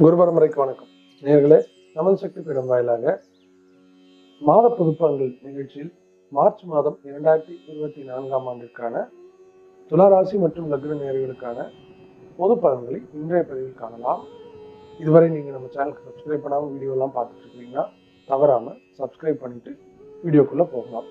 குரு பரம்பரைக்கு வணக்கம். நேர்களே நமது சக்தி பீடம் வாயிலாக மாத புதுப்பங்கள் நிகழ்ச்சியில் மார்ச் மாதம் இரண்டாயிரத்தி இருபத்தி நான்காம் ஆண்டிற்கான துளாராசி மற்றும் லக்ன நேர்களுக்கான பொது பலன்களை இன்றைய பதிவில் காணலாம். இதுவரை நீங்கள் நம்ம சேனலுக்கு சப்ஸ்கிரைப் பண்ணாமல் வீடியோலாம் பார்த்துட்டு இருக்கீங்கன்னா தவறாமல் சப்ஸ்கிரைப் பண்ணிட்டு வீடியோக்குள்ளே போகலாம்.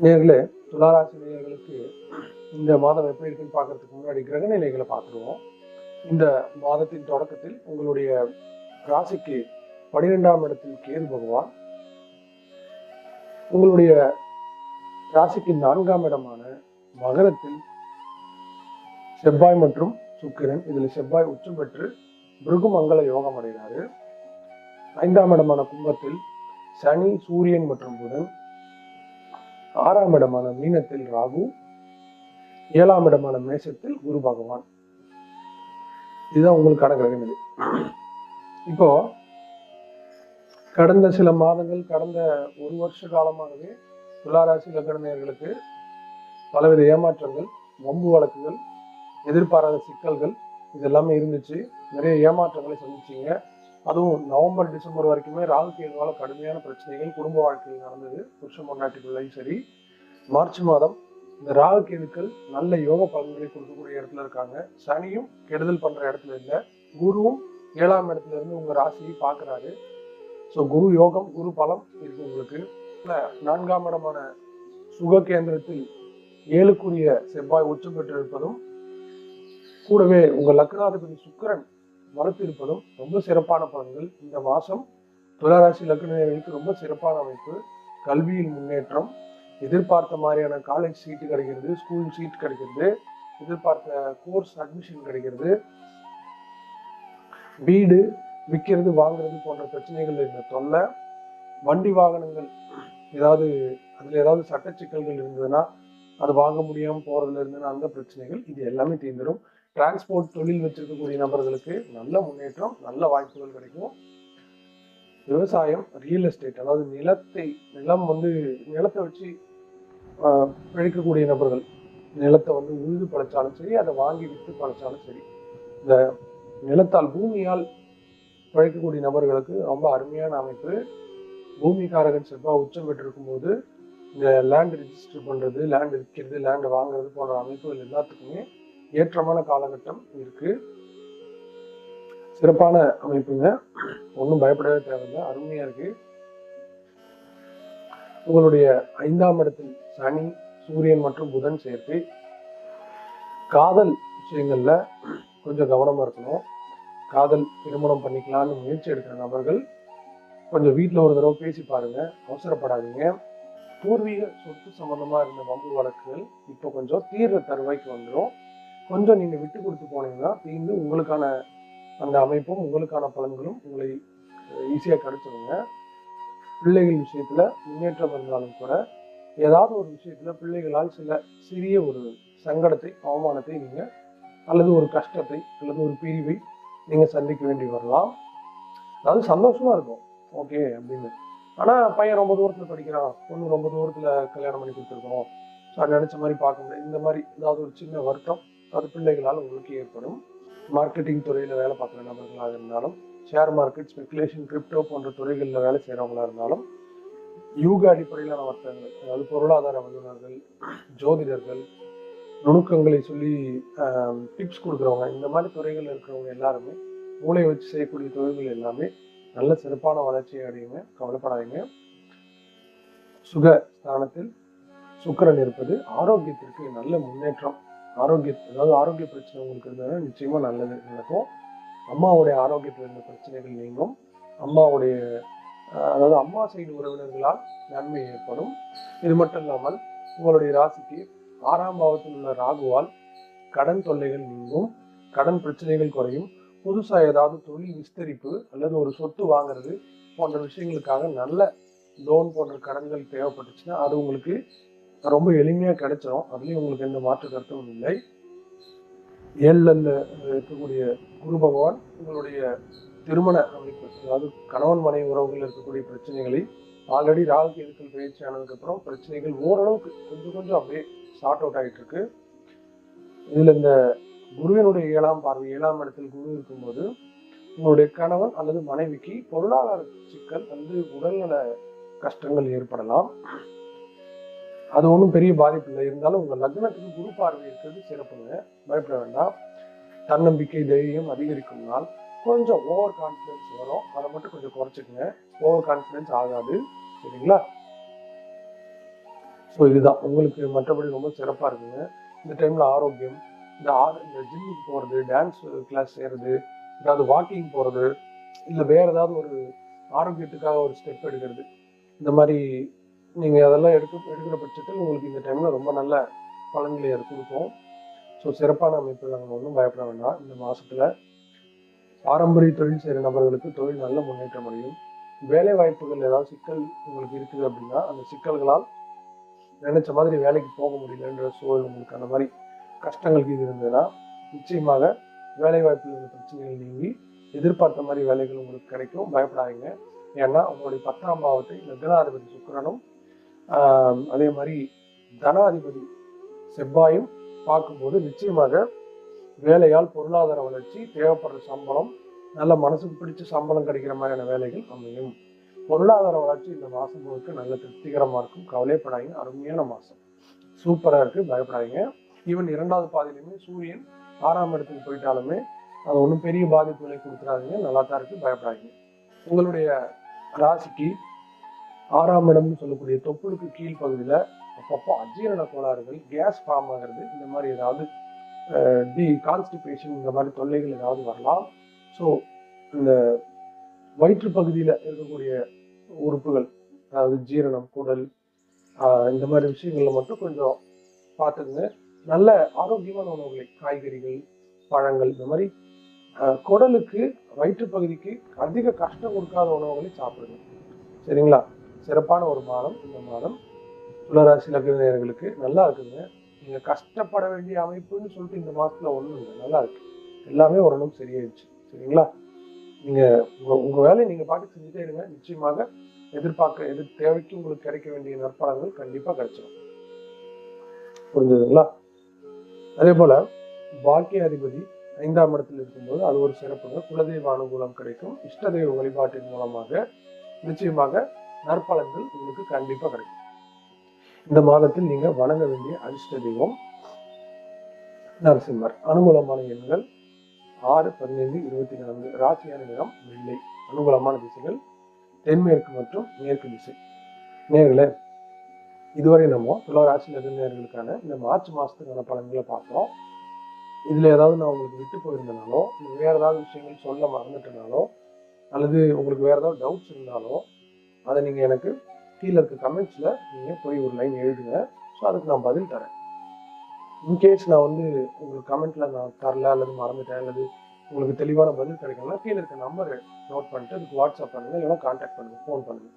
நேர்களே துளாராசி நேயர்களுக்கு இந்த மாதம் எப்படி இருக்குன்னு பார்க்கறதுக்கு முன்னாடி கிரக நிலைகளை பார்த்துருவோம். இந்த மாதத்தின் தொடக்கத்தில் உங்களுடைய ராசிக்கு பனிரெண்டாம் இடத்தில் கேது பகவான். உங்களுடைய ராசிக்கு நான்காம் இடமான மகரத்தில் செவ்வாய் மற்றும் சுக்கிரன். இதுல செவ்வாய் உச்சம் பெற்று பிருகுமங்கல யோகம் அடைகிறாரு. ஐந்தாம் இடமான கும்பத்தில் சனி சூரியன் மற்றும் புதன். ஆறாம் இடமான மீனத்தில் ராகு ஏழாம் இடமான மேஷத்தில் குரு பகவான். இதுதான் உங்களுக்கான கிரகநிலை இப்போ கடந்த சில மாதங்கள் கடந்த ஒரு வருஷ காலமாகவே துளாராசி லக்னநேயர்களுக்கு பலவித ஏமாற்றங்கள் வம்பு வழக்குகள் எதிர்பாராத சிக்கல்கள் இதெல்லாமே இருந்துச்சு. நிறைய ஏமாற்றங்களை சந்திச்சீங்க. அதுவும் நவம்பர் டிசம்பர் வரைக்குமே ராகு கேதுவால கடுமையான பிரச்சனைகள் குடும்ப வாழ்க்கையில் நடந்தது. புருஷன் பொண்டாட்டிக்குள்ளையும் சரி. மார்ச் மாதம் இந்த ராகு கேதுக்கள் நல்ல யோக பலன்களை கொடுக்கக்கூடிய இடத்துல இருக்காங்க. சனியும் கெடுதல் பண்ற இடத்துல இல்லை. குருவும் ஏழாம் இடத்துல இருந்து உங்க ராசியை பார்க்கறாரு. ஸோ குரு யோகம் குரு பலம் இருக்கு உங்களுக்கு. நான்காம் இடமான சுக கேந்திரத்தில் ஏழுக்குரிய செவ்வாய் உச்சம் பெற்றிருப்பதும் கூடவே உங்க லக்னாதிபதி சுக்கரன் மறுத்திருப்பதும் ரொம்ப சிறப்பான பலன்கள். இந்த மாசம் துளராசி லக்னர்களுக்கு ரொம்ப சிறப்பான அமைப்பு. கல்வியில் முன்னேற்றம். எதிர்பார்த்த மாதிரியான காலேஜ் சீட்டு கிடைக்கிறது ஸ்கூல் சீட் கிடைக்கிறது. எதிர்பார்த்த கோர்ஸ் அட்மிஷன் கிடைக்கிறது. வீடு விற்கிறது வாங்குறது போன்ற பிரச்சனைகள் இருந்த தொல்லை. வண்டி வாகனங்கள் ஏதாவது அதுல ஏதாவது சட்ட சிக்கல்கள் இருந்ததுன்னா அது வாங்க முடியாம போறதுல இருந்ததுன்னா அந்த பிரச்சனைகள் இது எல்லாமே தீர்ந்துடும் டிரான்ஸ்போர்ட் தொழில் வச்சிருக்கக்கூடிய நபர்களுக்கு நல்ல முன்னேற்றம் நல்ல வாய்ப்புகள் கிடைக்கும். விவசாயம் ரியல் எஸ்டேட் அதாவது நிலத்தை நிலம் வந்து நிலத்தை வச்சு ஆஹ், பிழைக்கக்கூடிய நபர்கள் நிலத்தை வந்து உழுது படைச்சாலும் சரி அதை வாங்கி விற்று படைச்சாலும் சரி இந்த நிலத்தால் பூமியால் பிழைக்கக்கூடிய நபர்களுக்கு ரொம்ப அருமையான அமைப்பு. பூமிக்காரகன் செவ்வாய் உச்சம் பெற்றிருக்கும் போது இந்த லேண்ட் ரிஜிஸ்டர் பண்றது லேண்ட் விற்கிறது லேண்ட் வாங்குறது போன்ற அமைப்புகள் எல்லாத்துக்குமே ஏற்றமான காலகட்டம் இருக்கு. சிறப்பான அமைப்புங்க. ஒன்றும் பயப்படவே தேவையில்லை. அருமையா இருக்கு. உங்களுடைய ஐந்தாம் இடத்தில் சனி சூரியன் மற்றும் புதன் சேர்க்கை காதல் விஷயங்கள்ல கொஞ்சம் கவனமா இருக்கணும். காதல் திருமணம் பண்ணிக்கலாம்னு முயற்சி எடுக்கிற நபர்கள் கொஞ்சம் வீட்டில் ஒரு தடவை பேசி பாருங்க. அவசரப்படாதீங்க. பூர்வீக சொத்து சம்பந்தமா இருந்த வம்பு வழக்குகள் இப்போ கொஞ்சம் தீர்ற தருவாய்க்கு வந்துடும் கொஞ்சம் நீங்கள் விட்டு கொடுத்து போனீங்கன்னா தீர்ந்து உங்களுக்கான அந்த அமைப்பும் உங்களுக்கான பலன்களும் உங்களை ஈஸியாக கிடச்சிருங்க. பிள்ளைகள் விஷயத்தில் முன்னேற்றம் இருந்தாலும் கூட ஏதாவது ஒரு விஷயத்தில் பிள்ளைகளால் சில சிறிய ஒரு சங்கடத்தை அவமானத்தை நீங்கள் அல்லது ஒரு கஷ்டத்தை அல்லது ஒரு பிரிவை நீங்கள் சந்திக்க வேண்டி வரலாம். அதாவது சந்தோஷமாக இருக்கும். ஓகே அப்படின்னு. ஆனால் பையன் ரொம்ப தூரத்தில் படிக்கிறான் பொண்ணு ரொம்ப தூரத்தில் கல்யாணம் பண்ணி கொடுத்துருக்கோம். ஸோ நினச்ச மாதிரி பார்க்க முடியாது இந்த மாதிரி ஏதாவது ஒரு சின்ன வருத்தம் அது பிள்ளைகளால் உங்களுக்கு ஏற்படும். மார்க்கெட்டிங் துறையில வேலை பார்க்குற நபர்களாக இருந்தாலும் ஷேர் மார்க்கெட் ஸ்பெகுலேஷன் கிரிப்டோ போன்ற துறைகளில் வேலை செய்கிறவங்களாக இருந்தாலும் யூக அடிப்படையிலான வர்த்தகங்கள் அதாவது பொருளாதார வல்லுநர்கள் ஜோதிடர்கள் நுணுக்கங்களை சொல்லி டிப்ஸ் கொடுக்குறவங்க இந்த மாதிரி துறைகளில் இருக்கிறவங்க எல்லாருமே மூளையை வச்சு செய்யக்கூடிய தொழில்கள் எல்லாமே நல்ல சிறப்பான வளர்ச்சியை அடையுங்க. கவலைப்படாதீங்க. சுக ஸ்தானத்தில் சுக்கிரன் இருப்பது ஆரோக்கியத்திற்கு நல்ல முன்னேற்றம். ஆரோக்கிய அதாவது ஆரோக்கிய பிரச்சனை உங்களுக்கு இருந்ததுன்னா நிச்சயமா நல்லது. நடக்கும் அம்மாவுடைய ஆரோக்கியத்தில் இருந்த பிரச்சனைகள் நீங்கும். அம்மாவுடைய அதாவது அம்மா சைடு உறவினர்களால் நன்மை ஏற்படும். இது மட்டும் இல்லாமல் உங்களுடைய ராசிக்கு ஆறாம் பாவத்தில் உள்ள ராகுவால் கடன் தொல்லைகள் நீங்கும். கடன் பிரச்சனைகள் குறையும். புதுசா ஏதாவது தொழில் விஸ்தரிப்பு அல்லது ஒரு சொத்து வாங்குறது போன்ற விஷயங்களுக்காக நல்ல லோன் போன்ற கடன்கள் தேவைப்பட்டுச்சுன்னா அது உங்களுக்கு ரொம்ப எளிமையா கிடைச்சிடும் அதுலயும் உங்களுக்கு எந்த மாற்று கருத்தும் இல்லை. ஏழில் இருக்கக்கூடிய குரு பகவான் உங்களுடைய திருமண அமைப்பு அதாவது கணவன் மனைவி உறவுகள் இருக்கக்கூடிய பிரச்சனைகளை ஆல்ரெடி ராகு கேதுக்கள் பயிற்சி ஆனதுக்கப்புறம் பிரச்சனைகள் ஓரளவுக்கு கொஞ்சம் கொஞ்சம் அப்படியே சார்ட் அவுட் ஆகிட்டு இருக்கு. இதுல இந்த குருவினுடைய ஏழாம் பார்வை ஏழாம் இடத்தில் குரு இருக்கும்போது உங்களுடைய கணவன் அல்லது மனைவிக்கு பொருளாதார சிக்கல் வந்து உடல்நல கஷ்டங்கள் ஏற்படலாம். அது ஒன்றும் பெரிய பாதிப்பு இல்லை. இருந்தாலும் உங்க லக்னத்துக்கு குரு பார்வை இருக்கிறது சிறப்புங்க. பயப்பட வேண்டாம். தன்னம்பிக்கை தைரியம் அதிகரிக்கும் நாள். கொஞ்சம் ஓவர் கான்ஃபிடன்ஸ் வரும். அதை மட்டும் கொஞ்சம் குறைச்சிக்கங்க. ஓவர் கான்ஃபிடன்ஸ் ஆகாது. சரிங்களா? ஸோ இதுதான். உங்களுக்கு மற்றபடி ரொம்ப சிறப்பாக இருக்குங்க. இந்த டைமில் ஆரோக்கியம் இந்த ஆ இந்த ஜிம்முக்கு போகிறது டான்ஸ் கிளாஸ் செய்கிறது ஏதாவது வாக்கிங் போகிறது இல்லை வேறு ஏதாவது ஒரு ஆரோக்கியத்துக்காக ஒரு ஸ்டெப் எடுக்கிறது. இந்த மாதிரி நீங்கள் அதெல்லாம் எடுக்க எடுக்கிற பட்சத்தில் உங்களுக்கு இந்த டைமில் ரொம்ப நல்ல பலன்களை அது கொடுக்கும். ஸோ சிறப்பான அமைப்பு நாங்கள் ஒன்றும் பயப்பட வேண்டாம். இந்த மாதத்தில் பாரம்பரிய தொழில் செய்கிற நபர்களுக்கு தொழில் நல்ல முன்னேற்றம் அடையும். வேலை வாய்ப்புகள் ஏதாவது சிக்கல் உங்களுக்கு இருக்குது அப்படின்னா அந்த சிக்கல்களால் நினைச்ச மாதிரி வேலைக்கு போக முடியலன்ற சூழல் உங்களுக்கு அந்த மாதிரி கஷ்டங்களுக்கு இது இருந்ததுன்னா நிச்சயமாக வேலை வாய்ப்பில் இருந்த பிரச்சனைகள் நீங்கி எதிர்பார்த்த மாதிரி வேலைகள் உங்களுக்கு கிடைக்கும். பயப்படாதீங்க. ஏன்னா உங்களுடைய பத்தாம் பாவத்தை லக்னாதிபதி சுக்கரனும் அதே மாதிரி தனாதிபதி செவ்வாயும் பார்க்கும்போது நிச்சயமாக வேலையால் பொருளாதார வளர்ச்சி தேவைப்படுற சம்பளம் நல்ல மனசுக்கு பிடிச்ச சம்பளம் கிடைக்கிற மாதிரியான வேலைகள் அமையும். பொருளாதார வளர்ச்சி இந்த மாசம் முழுக்க நல்ல திருப்திகரமாக இருக்கும். கவலைப்படாதீங்க அருமையான மாதம். சூப்பராக இருக்குது பயப்படாதீங்க. ஈவன் இரண்டாவது பாதையிலுமே சூரியன் ஆறாம் இடத்துக்கு போயிட்டாலுமே அது ஒன்றும் பெரிய பாதிப்புகளை கொடுத்துறாதீங்க நல்லா தான் இருக்குது பயப்படாதீங்க. உங்களுடைய ராசிக்கு ஆறாம் இடம்னு சொல்லக்கூடிய தொப்புளுக்கு கீழ் பகுதியில் அப்பப்போ அஜீரண கோளாறுகள் கேஸ் ஃபார்ம் ஆகிறது இந்த மாதிரி ஏதாவது டி கான்ஸ்டிபேஷன் இந்த மாதிரி தொல்லைகள் ஏதாவது வரலாம். ஸோ இந்த வயிற்று பகுதியில் இருக்கக்கூடிய உறுப்புகள் அதாவது ஜீரணம் குடல் இந்த மாதிரி விஷயங்களில் மட்டும் கொஞ்சம் பார்த்துக்குங்க. நல்ல ஆரோக்கியமான உணவுகளை காய்கறிகள் பழங்கள் இந்த மாதிரி குடலுக்கு வயிற்று பகுதிக்கு அதிக கஷ்டம் கொடுக்காத உணவுகளை சாப்பிடுங்க. சரிங்களா? சிறப்பான ஒரு மாதம். இந்த மாதம் துளராசி லக்னர்களுக்கு நல்லா இருக்குங்க. நீங்க கஷ்டப்பட வேண்டிய அமைப்புன்னு சொல்லிட்டு இந்த மாதத்தில் ஒண்ணும் இல்லை. நல்லா இருக்கு. எல்லாமே ஓரளவுக்கு சரியாயிடுச்சு. சரிங்களா? நீங்க உங்க உங்க வேலையை நீங்க பாட்டு செஞ்சுட்டே இருங்க. நிச்சயமாக எதிர்பார்க்க எதிர் தேவைக்கு உங்களுக்கு கிடைக்க வேண்டிய நற்பலன்கள் கண்டிப்பா கிடைச்சிடும் புரிஞ்சதுங்களா? அதே போல பாக்கிய அதிபதி ஐந்தாம் இடத்தில் இருக்கும்போது அது ஒரு சிறப்புங்க. குலதெய்வ அனுகூலம் கிடைக்கும். இஷ்ட தெய்வ வழிபாட்டின் மூலமாக நிச்சயமாக நற்பலன்கள் உங்களுக்கு கண்டிப்பாக கிடைக்கும். இந்த மாதத்தில் நீங்கள் வணங்க வேண்டிய அதிர்ஷ்ட தெய்வம் நரசிம்மர். அனுகூலமான எண்கள் ஆறு பதினைந்து இருபத்தி நான்கு. ராசியான நிறம் வெள்ளை. அனுகூலமான திசைகள் தென்மேற்கு மற்றும் மேற்கு திசை. நேர்களே இதுவரை நம்ம துளராசி நேர்களுக்கான இந்த மார்ச் மாதத்துக்கான பலன்களை பார்த்தோம் இதில் ஏதாவது நான் உங்களுக்கு விட்டு போயிருந்தனாலோ வேறு ஏதாவது விஷயங்கள் சொல்ல மறந்துட்டனாலோ அல்லது உங்களுக்கு வேறு ஏதாவது டவுட்ஸ் இருந்தாலோ அதை நீங்கள் எனக்கு கீழே இருக்க கமெண்ட்ஸில் நீங்கள் போய் ஒரு லைன் எழுதுங்க. ஸோ அதுக்கு நான் பதில் தரேன். இன்கேஸ் நான் வந்து உங்களுக்கு கமெண்ட்டில் நான் தரல அல்லது மறந்துட்டேன் அல்லது உங்களுக்கு தெளிவான பதில் கிடைக்கலன்னா கீழே இருக்க நம்பர் நோட் பண்ணிட்டு அதுக்கு வாட்ஸ்அப் பண்ணுங்கள் இல்லைன்னா கான்டாக்ட் பண்ணுங்கள் ஃபோன் பண்ணுங்கள்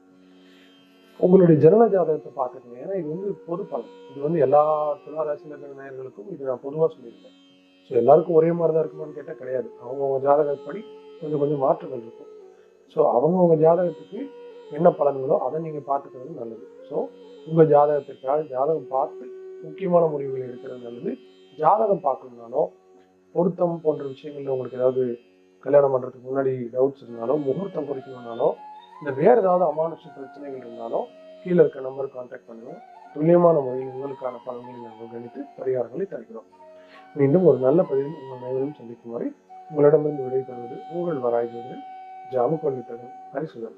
உங்களுடைய ஜனன ஜாதகத்தை பார்த்துக்கங்க. ஏன்னா இது வந்து பொது பலன். இது வந்து எல்லா துளாராசி லக்ன நேயர்களுக்கும் இது நான் பொதுவாக சொல்லியிருக்கேன். ஸோ எல்லாருக்கும் ஒரே மாதிரி தான் இருக்குமான்னு கேட்டால் கிடையாது. அவங்கவுங்க ஜாதகப்படி கொஞ்சம் கொஞ்சம் மாற்றங்கள் இருக்கும். ஸோ அவங்கவுங்க ஜாதகத்துக்கு என்ன பலன்களோ அதை நீங்கள் பார்த்துக்கிறது நல்லது. ஸோ உங்கள் ஜாதகத்திற்காக ஜாதகம் பார்த்து முக்கியமான முடிவுகள் எடுக்கிறது நல்லது. ஜாதகம் பார்க்கணும்னாலோ பொருத்தம் போன்ற விஷயங்களில் உங்களுக்கு ஏதாவது கல்யாணம் பண்ணுறதுக்கு முன்னாடி டவுட்ஸ் இருந்தாலோ முகூர்த்தம் குறிக்கணும்னாலோ இந்த வேறு ஏதாவது அமானுஷ பிரச்சனைகள் இருந்தாலும் கீழே இருக்க நம்பருக்கு கான்டாக்ட் பண்ணுவோம் துல்லியமான முறையில் உங்களுக்கான பலன்களை நாங்கள் கணித்து பரிகாரங்களை தருகிறோம். மீண்டும் ஒரு நல்ல பதிவில் உங்கள் அனைவரும் சந்திக்கும் வரை உங்களிடமிருந்து விடைபெறுவது உங்கள் வராய்வது ஜாமு கொள்வித்தகன் ஹரிசுதன்